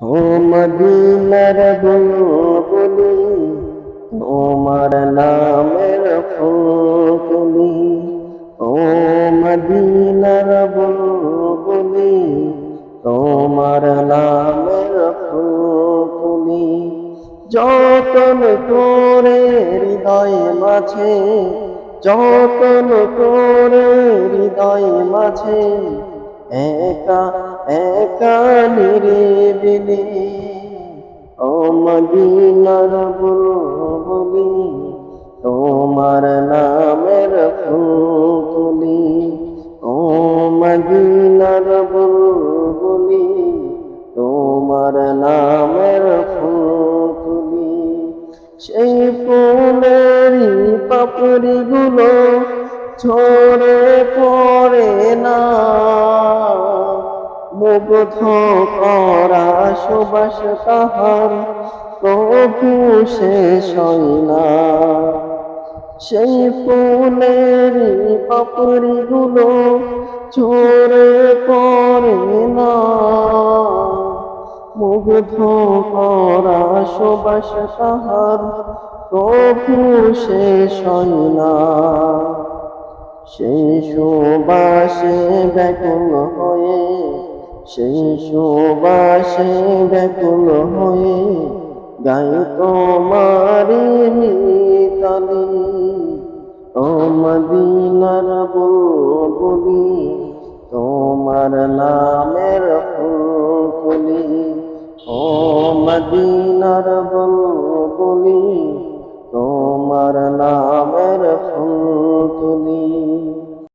ও মদিনার বুলবুলি, তোমার নামের ফুলকুলি ও মদিনার বুলবুলি, তোমার নামের ফুলকুলি যতন করে হৃদয় মাঝে, যতন করে হৃদয় মাঝে একা একা নিরিবিলি ও মদিনার বুলবুলি তোমার নামের ফুলকুলি ও মদিনার বুলবুলি তোমার নামের ফুলকুলি সেই ফুলেরই পাপড়িগুলো ঝরে পড়ে না। মুগ্ধ করা সুবাস তাহার প্রভু শেষ না। সেই ফুলেরই পাপড়িগুলো ঝরে পড়ে না। মুগ্ধ করা সুবাস তাহার প্রভু শেষ না। সেই সুবাসে ব্যাকুল সেই সুবাসে ব্যাকুল হয়ে গাই তোমারি তালি ও মদিনার বলি তোমার নামের ফুল ও মদিনার বল